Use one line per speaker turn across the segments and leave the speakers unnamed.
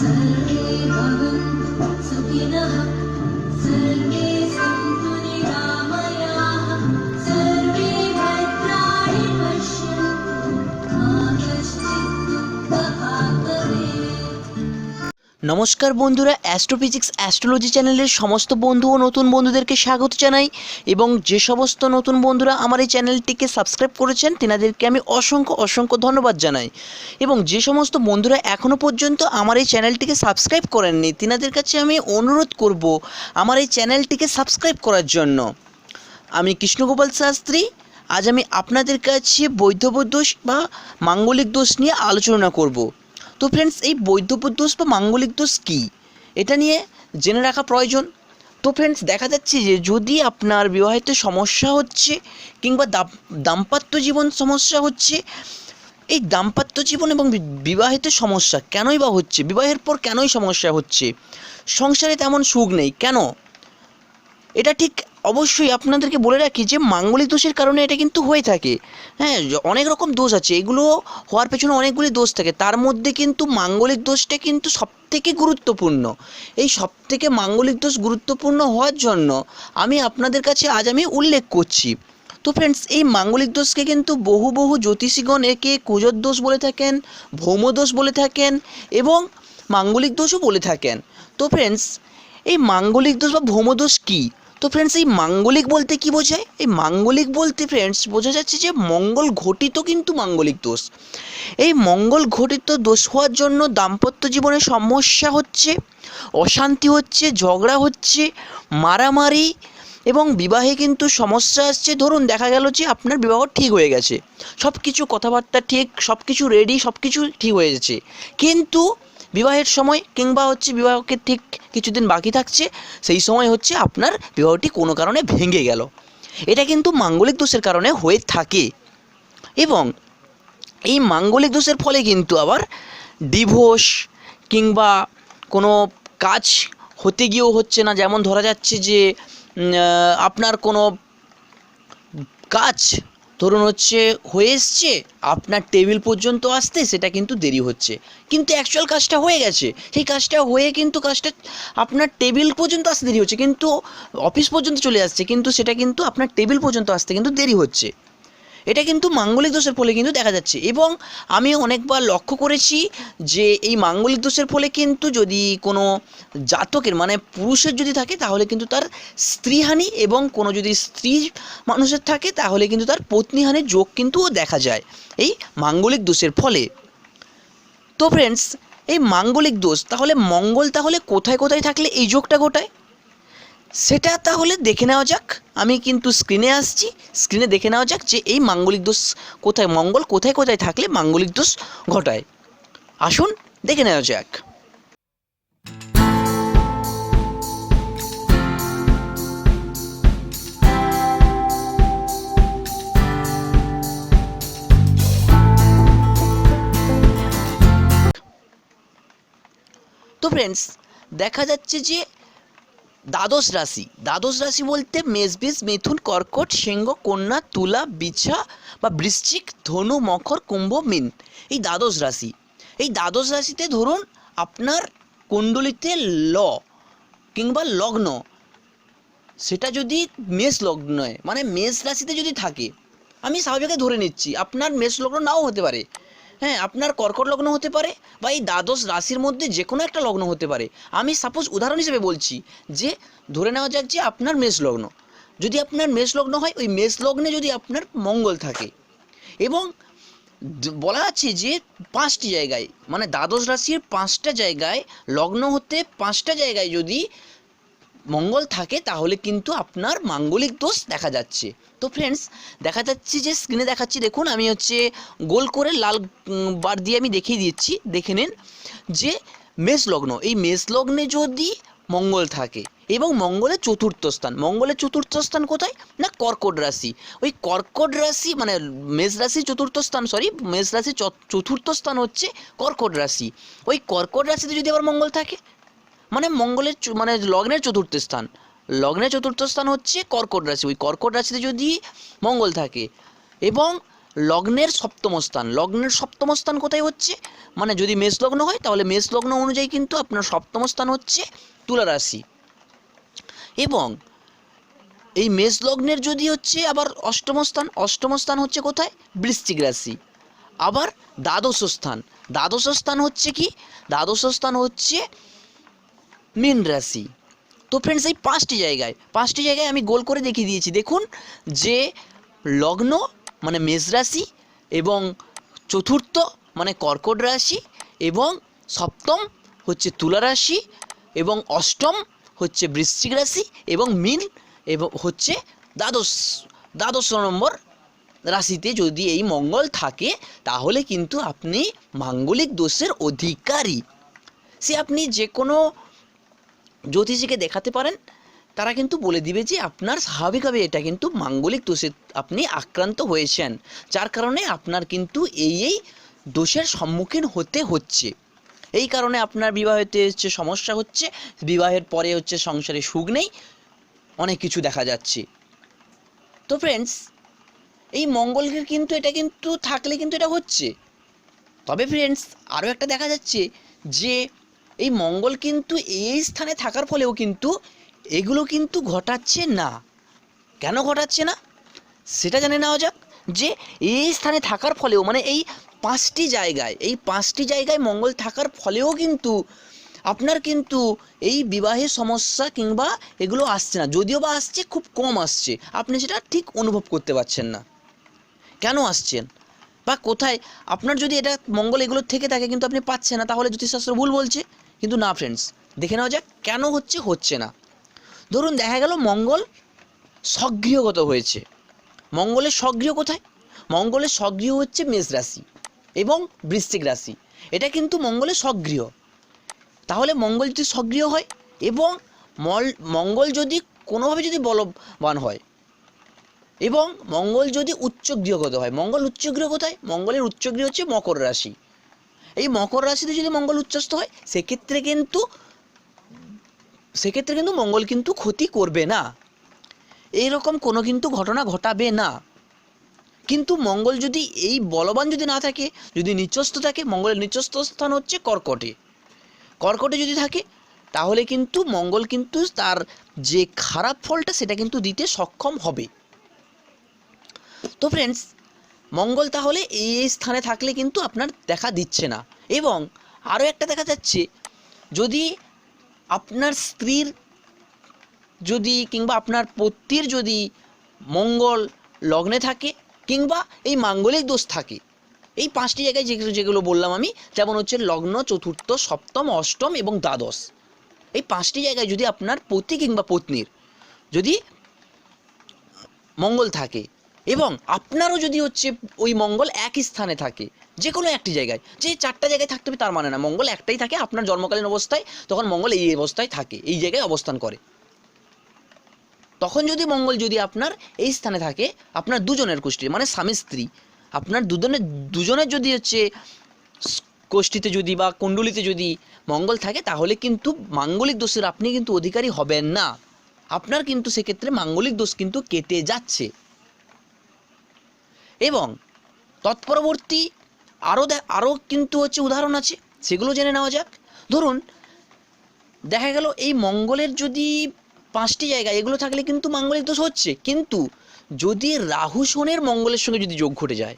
सर्वे भवन्तु सुखिनः सर्वे
নমস্কার বন্ধুরা অ্যাস্ট্রোফিজিক্স অ্যাস্ট্রোলজি চ্যানেলের সমস্ত বন্ধু ও নতুন বন্ধুদেরকে স্বাগত জানাই এবং যে সমস্ত নতুন বন্ধুরা আমার এই চ্যানেলটিকে সাবস্ক্রাইব করেছেন, তেনাদেরকে আমি অসংখ্য অসংখ্য ধন্যবাদ জানাই। এবং যে সমস্ত বন্ধুরা এখনও পর্যন্ত আমার এই চ্যানেলটিকে সাবস্ক্রাইব করেননি, তেনাদের কাছে আমি অনুরোধ করব আমার এই চ্যানেলটিকে সাবস্ক্রাইব করার জন্য। আমি কৃষ্ণগোপাল শাস্ত্রী, আজ আমি আপনাদের কাছে বৈধব্য দোষ বা মাঙ্গলিক দোষ নিয়ে আলোচনা করব। তো ফ্রেন্ডস এই বৈধব্য দোষ বা মাঙ্গলিক দোষ কী? এটা নিয়ে জেনে রাখা প্রয়োজন। তো ফ্রেন্ডস দেখা যাচ্ছে যে যদি আপনার বিবাহিত সমস্যা হচ্ছে কিংবা দাম- দাম্পত্য জীবন সমস্যা হচ্ছে, এই দাম্পত্য জীবন এবং বিবাহিত সমস্যা কেনই বা হচ্ছে? বিবাহের পর কেনই সমস্যা হচ্ছে? সংসারে তেমন সুখ নেই। কেন? এটা ঠিক অবশ্যই আপনাদেরকে বলে রাখি যে মাঙ্গলিক দোষের কারণে এটা কিন্তু হয়ে থাকে। হ্যাঁ অনেক রকম দোষ আছে। এগুলো হওয়ার পেছনে অনেকগুলি দোষ থাকে। তার মধ্যে কিন্তু মাঙ্গলিক দোষটা কিন্তু সবথেকে গুরুত্বপূর্ণ। এই সবথেকে মাঙ্গলিক দোষ গুরুত্বপূর্ণ হওয়ার জন্য আমি আপনাদের কাছে আজ আমি উল্লেখ করছি। তো ফ্রেন্ডস এই মাঙ্গলিক দোষকে কিন্তু বহু বহু জ্যোতিষীগণ একে কুজর দোষ বলে থাকেন, ভৌম দোষ বলে থাকেন এবং মাঙ্গলিক দোষও বলে থাকেন। তো ফ্রেন্ডস এই মাঙ্গলিক দোষ বা ভৌম দোষ কী? তো ফ্রেন্ডস এই মাঙ্গলিক বলতে কি বোঝায়? এই মাঙ্গলিক বলতে ফ্রেন্ডস বোঝা যাচ্ছে যে মঙ্গল ঘটিত কিন্তু মাঙ্গলিক দোষ। এই মঙ্গল ঘটিত দোষ হওয়ার জন্য দাম্পত্য জীবনে সমস্যা হচ্ছে, অশান্তি হচ্ছে, ঝগড়া হচ্ছে, মারামারি এবং বিবাহে কিন্তু সমস্যা আসছে। ধরুন, দেখা গেল যে আপনার বিবাহ ঠিক হয়ে গেছে। সব কিছু কথাবার্তা ঠিক সব কিছু রেডি সব কিছু ঠিক হয়ে গেছে। কিন্তু বিবাহের সময় কিংবা হচ্ছে বিবাহকে ঠিক কিছুদিন বাকি থাকছে, সেই সময় হচ্ছে আপনার বিবাহটি কোনো কারণে ভেঙে গেল। এটা কিন্তু মাঙ্গলিক দোষের কারণে হয়ে থাকে। এবং এই মাঙ্গলিক দোষের ফলে কিন্তু আবার ডিভোর্স কিংবা কোনো কাজ হতে গিয়েও হচ্ছে না। যেমন ধরা যাচ্ছে যে আপনার কোনো কাজ ধরুন হচ্ছে, হয়ে এসছে, আপনার টেবিল পর্যন্ত আসতে সেটা কিন্তু দেরি হচ্ছে। কিন্তু অ্যাকচুয়াল কাজটা হয়ে গেছে। সেই কাজটা হয়ে কিন্তু কাজটা আপনার টেবিল পর্যন্ত আসতে দেরি হচ্ছে। কিন্তু অফিস পর্যন্ত চলে আসছে। কিন্তু সেটা কিন্তু আপনার টেবিল পর্যন্ত আসতে কিন্তু দেরি হচ্ছে। এটা কিন্তু মাঙ্গলিক দোষের ফলে কিন্তু দেখা যাচ্ছে। এবং আমি অনেকবার লক্ষ্য করেছি যে এই মাঙ্গলিক দোষের ফলে কিন্তু যদি কোনো জাতকের মানে পুরুষের যদি থাকে, তাহলে কিন্তু তার স্ত্রীহানি এবং কোনো যদি স্ত্রী মানুষের থাকে, তাহলে কিন্তু তার পত্নীহানির যোগ কিন্তু দেখা যায় এই মাঙ্গলিক দোষের ফলে। তো ফ্রেন্ডস এই মাঙ্গলিক দোষ, তাহলে মঙ্গল তাহলে কোথায় কোথায় থাকলে এই যোগটা ঘটায়? সেটা তাহলে দেখে নেওয়া যাক। আমি কিন্তু স্ক্রিনে আসছি। স্ক্রিনে দেখে নেওয়া যাক যে এই মাঙ্গলিক দোষ কোথায় মঙ্গল, কোথায় কোথায় থাকলে মাঙ্গলিক দোষ ঘটায়। আসুন, দেখে নেওয়া যাক। তো ফ্রেন্ডস দেখা যাচ্ছে যে দ্বাদশ রাশি। দ্বাদশ রাশি বলতে মেষবৃষ মিথুন, কর্কট, সিংহ, কন্যা, তুলা, বিছা বা বৃশ্চিক, ধনু, মকর, কুম্ভ, মিন। এই দ্বাদশ রাশি। এই দ্বাদশ রাশিতে ধরুন আপনার কুণ্ডলিতে ল কিংবা লগ্ন। সেটা যদি মেষ লগ্নয় মানে মেষ রাশিতে যদি থাকে, আমি স্বাভাবিক ধরে নিচ্ছি, আপনার মেষ লগ্ন নাও হতে পারে। হ্যাঁ আপনার কর্কট লগ্ন হতে পারে বা এই দ্বাদশ রাশির মধ্যে যে কোনো একটা লগ্ন হতে পারে। আমি সাপোজ উদাহরণ হিসেবে বলছি যে, ধরে নেওয়া যাক যে আপনার মেষ লগ্ন। যদি আপনার মেষ লগ্ন হয়, ওই মেষ লগ্নে যদি আপনার মঙ্গল থাকে এবং বলা আছে যে পাঁচটি জায়গায় মানে দ্বাদশ রাশির পাঁচটা জায়গায় লগ্ন হতে পাঁচটা জায়গায় যদি মঙ্গল থাকে, তাহলে কিন্তু আপনার মাঙ্গলিক দোষ দেখা যাচ্ছে। তো ফ্রেন্ডস দেখা যাচ্ছে যে স্ক্রিনে দেখাচ্ছি, দেখুন, আমি হচ্ছে গোল করে লাল বার দিয়ে আমি দেখিয়ে দিচ্ছি, দেখে নিন যে মেষ লগ্ন এই মেষ লগ্নে যদি মঙ্গল থাকে এবং মঙ্গলের চতুর্থ স্থান মঙ্গলের চতুর্থ স্থান কোথায়? না, কর্কট রাশি। ওই কর্কট রাশি মানে মেষ রাশির চতুর্থ স্থান সরি মেষ রাশির চতুর্থ স্থান হচ্ছে কর্কট রাশি। ওই কর্কট রাশিতে যদি আবার মঙ্গল থাকে মানে মঙ্গলের মানে লগ্নের চতুর্থ স্থান। লগ্নের চতুর্থ স্থান হচ্ছে কর্কট রাশি। ওই কর্কট রাশিতে যদি মঙ্গল থাকে এবং লগ্নের সপ্তম স্থান, লগ্নের সপ্তম স্থান কোথায় হচ্ছে? মানে যদি মেষ লগ্ন হয়, তাহলে মেষ লগ্ন অনুযায়ী কিন্তু আপনার সপ্তম স্থান হচ্ছে তুলা রাশি। এবং এই মেষ লগ্নের যদি হচ্ছে আবার অষ্টম স্থান অষ্টম স্থান হচ্ছে কোথায়? বৃশ্চিক রাশি। আবার দ্বাদশ স্থান। দ্বাদশ স্থান হচ্ছে কি? দ্বাদশ স্থান হচ্ছে মীন রাশি। তো ফ্রেন্ডস এই পাঁচটি জায়গায় পাঁচটি জায়গায় আমি গোল করে দেখিয়ে দিয়েছি। দেখুন, যে লগ্ন মানে মেষ রাশি এবং চতুর্থ মানে কর্কট রাশি এবং সপ্তম হচ্ছে তুলা রাশি এবং অষ্টম হচ্ছে বৃশ্চিক রাশি এবং মীন এবং হচ্ছে দ্বাদশ দ্বাদশ নম্বর রাশিতে যদি এই মঙ্গল থাকে, তাহলে কিন্তু আপনি মাঙ্গলিক দোষের অধিকারী। সে আপনি যে কোনো জ্যোতিষীকে দেখাতে পারেন, তারা কিন্তু বলে দিবে যে আপনার স্বাভাবিকভাবে এটা কিন্তু মাঙ্গলিক দোষে আপনি আক্রান্ত হয়েছেন, যার কারণে আপনার কিন্তু এই এই দোষের সম্মুখীন হতে হচ্ছে। এই কারণে আপনার বিবাহেতে হচ্ছে সমস্যা হচ্ছে, বিবাহের পরে হচ্ছে সংসারে সুখ নেই, অনেক কিছু দেখা যাচ্ছে। তো ফ্রেন্ডস এই মঙ্গলের কিন্তু এটা কিন্তু থাকলে কিন্তু এটা হচ্ছে। তবে ফ্রেন্ডস আরও একটা দেখা যাচ্ছে যে এই মঙ্গল কিন্তু এই স্থানে থাকার ফলেও কিন্তু এগুলো কিন্তু ঘটাচ্ছে না। কেন ঘটাচ্ছে না? সেটা জেনে নেওয়া যাক যে এই স্থানে থাকার ফলেও মানে এই পাঁচটি জায়গায়, এই পাঁচটি জায়গায় মঙ্গল থাকার ফলেও কিন্তু আপনার কিন্তু এই বিবাহের সমস্যা কিংবা এগুলো আসছে না। যদিও বা আসছে, খুব কম আসছে। আপনি সেটা ঠিক অনুভব করতে পারছেন না। কেন আসছেন? বা কোথায়? আপনার যদি এটা মঙ্গল এগুলোর থেকে থাকে কিন্তু আপনি পাচ্ছেন না, তাহলে জ্যোতিষশাস্ত্র ভুল বলছে। কিন্তু না ফ্রেন্ডস দেখে নেওয়া যাক কেন হচ্ছে হচ্ছে না। ধরুন, দেখা গেল মঙ্গল সক্রিয়গত হয়েছে। মঙ্গলের সক্রিয় কোথায়? মঙ্গলের সক্রিয় হচ্ছে মেষ রাশি এবং বৃশ্চিক রাশি। এটা কিন্তু মঙ্গলের সক্রিয় তাহলে মঙ্গল যদি সক্রিয় হয় এবং মল, মঙ্গল যদি কোনোভাবে যদি বলবান হয় এবং মঙ্গল যদি উচ্চগৃহগত হয়, মঙ্গল উচ্চগৃহ কোথায়? মঙ্গলের উচ্চগৃহ হচ্ছে মকর রাশি। এই মকর রাশিতে যদি মঙ্গল উচ্চস্থ হয়, সেক্ষেত্রে কিন্তু সেক্ষেত্রে কিন্তু মঙ্গল কিন্তু ক্ষতি করবে না। এইরকম কোনো কিন্তু ঘটনা ঘটাবে না। কিন্তু মঙ্গল যদি এই বলবান যদি না থাকে, যদি নিচস্থ থাকে, মঙ্গলের নিচস্থ স্থান হচ্ছে কর্কটে। কর্কটে যদি থাকে, তাহলে কিন্তু মঙ্গল কিন্তু তার যে খারাপ ফলটা, সেটা কিন্তু দিতে সক্ষম হবে। তো ফ্রেন্ডস মঙ্গল তাহলে এই এই স্থানে থাকলে কিন্তু আপনার দেখা দিচ্ছে না। এবং আরও একটা দেখা যাচ্ছে, যদি আপনার স্ত্রীর যদি কিংবা আপনার পত্নীর যদি মঙ্গল লগ্নে থাকে কিংবা এই মাঙ্গলিক দোষ থাকে, এই পাঁচটি জায়গায় যেগুলো যেগুলো বললাম আমি, যেমন হচ্ছে লগ্ন, চতুর্থ, সপ্তম, অষ্টম এবং দ্বাদশ। এই পাঁচটি জায়গায় যদি আপনার পতি কিংবা পত্নীর যদি মঙ্গল থাকে এবং আপনারও যদি হচ্ছে ওই মঙ্গল একই স্থানে থাকে যে কোনো একটি জায়গায়, যে চারটা জায়গায় থাকতে হবে তার মানে না, মঙ্গল একটাই থাকে, আপনার জন্মকালীন অবস্থায়, তখন মঙ্গল এই অবস্থায় থাকে, এই জায়গায় অবস্থান করে। তখন যদি মঙ্গল যদি আপনার এই স্থানে থাকে, আপনার দুজনের গোষ্ঠী মানে স্বামী, স্ত্রী, আপনার দুজনের দুজনের যদি হচ্ছে গোষ্ঠীতে যদি বা কুণ্ডলিতে যদি মঙ্গল থাকে, তাহলে কিন্তু মাঙ্গলিক দোষের আপনি কিন্তু অধিকারী হবেন না। আপনার কিন্তু সেক্ষেত্রে মাঙ্গলিক দোষ কিন্তু কেটে যাচ্ছে। এবং তৎপরবর্তী আরও আরও কিন্তু হচ্ছে উদাহরণ আছে, সেগুলো জেনে নেওয়া যাক। ধরুন, দেখা গেল এই মঙ্গলের যদি পাঁচটি জায়গা, এগুলো থাকলে কিন্তু মাঙ্গলিক দোষ হচ্ছে। কিন্তু যদি রাহু শনের মঙ্গলের সঙ্গে যদি যোগ ঘটে যায়,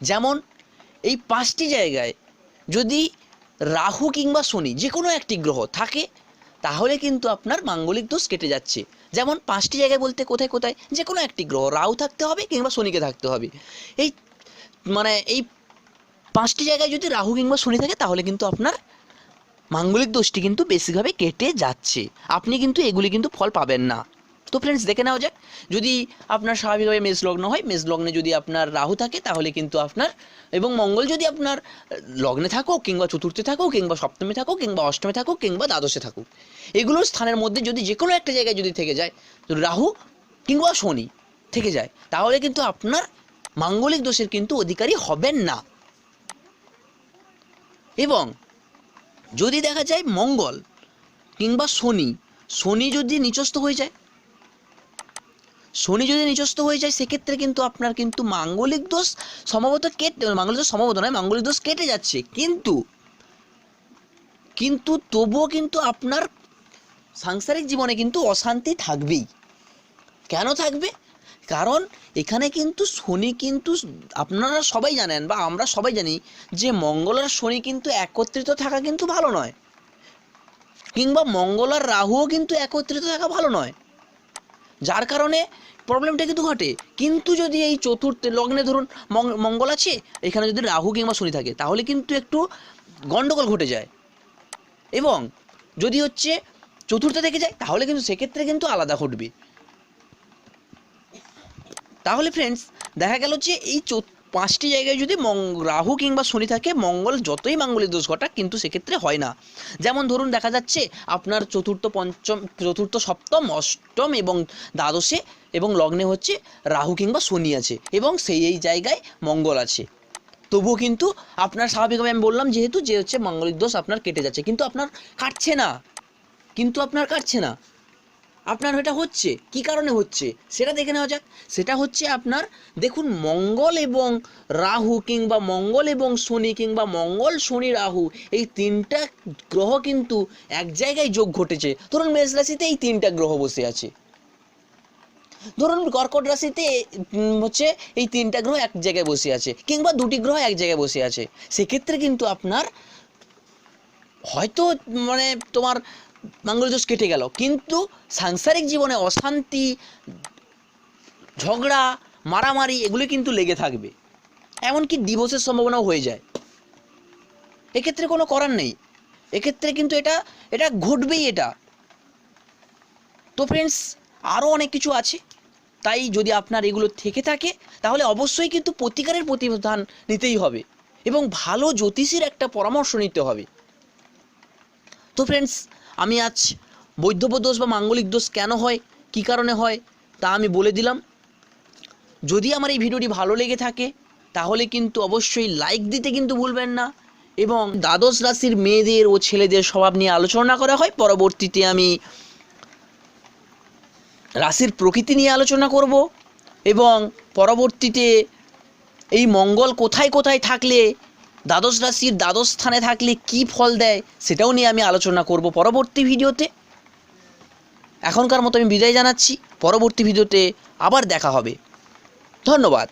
যেমন এই পাঁচটি জায়গায় যদি রাহু কিংবা শনি যে কোনো একটি গ্রহ থাকে তাহলে কিন্তু আপনার মাঙ্গলিক দোষ কেটে যাচ্ছে। যেমন পাঁচটি জায়গায় বলতে কোথায় কোথায়? যে কোনো একটি গ্রহ, রাহু থাকতে হবে কিংবা শনিকে থাকতে হবে। এই মানে এই পাঁচটি জায়গায় যদি রাহু কিংবা শনি থাকে, তাহলে কিন্তু আপনার মাঙ্গলিক দোষটি কিন্তু বেশিভাবে কেটে যাচ্ছে। আপনি কিন্তু এগুলি কিন্তু ফল পাবেন না। তো ফ্রেন্ডস দেখে নেওয়া যাক। যদি আপনার স্বাভাবিকভাবে মেষ লগ্ন হয়, মেষ লগ্নে যদি আপনার রাহু থাকে, তাহলে কিন্তু আপনার এবং মঙ্গল যদি আপনার লগ্নে থাকুক কিংবা চতুর্থে থাকুক, কিংবা সপ্তমে থাকুক, কিংবা অষ্টমে থাকুক, কিংবা দ্বাদশে থাকুক এগুলোর স্থানের মধ্যে যদি যে কোনো একটা জায়গায় যদি থেকে যায় রাহু কিংবা শনি থেকে যায়, তাহলে কিন্তু আপনার মাঙ্গলিক দোষের কিন্তু অধিকারী হবেন না। এবং যদি দেখা যায় মঙ্গল কিংবা শনি শনি যদি নিচস্থ হয়ে যায় শনি যদি নিচস্থ হয়ে যায়, সেক্ষেত্রে কিন্তু আপনার কিন্তু মাঙ্গলিক দোষ সম্ভবত কেটে, মাঙ্গলিক দোষ সম্ভবত নয়, মাঙ্গলিক দোষ কেটে যাচ্ছে। কিন্তু কিন্তু তবুও কিন্তু আপনার সাংসারিক জীবনে কিন্তু অশান্তি থাকবেই। কেন থাকবে? কারণ এখানে কিন্তু শনি কিন্তু আপনারা সবাই জানেন বা আমরা সবাই জানি যে মঙ্গল আর শনি কিন্তু একত্রিত থাকা কিন্তু ভালো নয়। কিংবা মঙ্গল আর রাহুও কিন্তু একত্রিত থাকা ভালো নয়। যার কারণে প্রবলেমটা কিন্তু ঘটে। কিন্তু যদি এই চতুর্থ, লগ্নে ধরুন মঙ্গল আছে, এখানে যদি রাহু কিংবা শনি থাকে, তাহলে কিন্তু একটু গন্ডগোল ঘটে যায়। এবং যদি হচ্ছে চতুর্থ থেকে যায়, তাহলে কিন্তু সেক্ষেত্রে কিন্তু আলাদা ঘটবে। তাহলে ফ্রেন্ডস দেখা গেল যে এই পাঁচটি জায়গায় যদি রাহু কিংবা শনি থাকে, মঙ্গল যতই মাঙ্গলিক দোষ ঘটাক, কিন্তু সেক্ষেত্রে হয় না। যেমন ধরুন, দেখা যাচ্ছে আপনার চতুর্থ পঞ্চম, চতুর্থ সপ্তম, অষ্টম এবং দ্বাদশে এবং লগ্নে হচ্ছে রাহু কিংবা শনি আছে এবং সেই, এই জায়গায় মঙ্গল আছে। তবুও কিন্তু আপনার স্বাভাবিকভাবে আমি বললাম, যেহেতু যে হচ্ছে মাঙ্গলিক দোষ আপনার কেটে যাচ্ছে, কিন্তু আপনার কাটছে না। কিন্তু আপনার কাটছে না। আপনার এটা হচ্ছে, কি কারণে হচ্ছে? সেটা দেখে নেওয়া যাক। সেটা হচ্ছে আপনার, দেখুন, মঙ্গল এবং রাহু কিংবা মঙ্গল এবং শনি কিংবা মঙ্গল, শনি, রাহু, এই তিনটা গ্রহ কিন্তু এক জায়গায় যোগ ঘটেছে। ধরুন, মেষ রাশিতে এই তিনটা গ্রহ বসে আছে। ধরুন, কর্কট রাশিতে হচ্ছে এই তিনটা গ্রহ এক জায়গায় বসে আছে, কিংবা দুটি গ্রহ এক জায়গায় বসে আছে। সেক্ষেত্রে কিন্তু আপনার হয়তো মানে তোমার মাঙ্গল দোষ কেটে গেল। কিন্তু সাংসারিক জীবনে অশান্তি, ঝগড়া, মারামারি এগুলো কিন্তু লেগে থাকবে। এমনকি ডিভোর্সের সম্ভাবনাও হয়ে যায়। এক্ষেত্রে কোনো করার নেই। এক্ষেত্রে কিন্তু এটা এটা ঘটবেই এটা। তো ফ্রেন্ডস আরও অনেক কিছু আছে। তাই যদি আপনার এগুলো থেকে থাকে, তাহলে অবশ্যই কিন্তু প্রতিকারের প্রতিবিধান নিতেই হবে এবং ভালো জ্যোতিষীর একটা পরামর্শ নিতে হবে। তো ফ্রেন্ডস আমি আজ বৈধব্য দোষ বা মাঙ্গলিক দোষ কেন হয়? কী কারণে হয়? তা আমি বলে দিলাম। যদি আমার এই ভিডিওটি ভালো লেগে থাকে, তাহলে কিন্তু অবশ্যই লাইক দিতে কিন্তু ভুলবেন না এবং দ্বাদশ রাশির মেয়েদের ও ছেলেদের স্বভাব নিয়ে আলোচনা করা হয়। পরবর্তীতে আমি রাশির প্রকৃতি নিয়ে আলোচনা করব এবং পরবর্তীতে এই মঙ্গল কোথায় কোথায় থাকলে দ্বাদশ রাশির দ্বাদশ স্থানে থাকলে কি ফল দেয় সেটাও নিয়ে আমি আলোচনা করব পরবর্তী ভিডিওতে। এখনকার মতো আমি বিদায় জানাচ্ছি। পরবর্তী ভিডিওতে আবার দেখা হবে। ধন্যবাদ।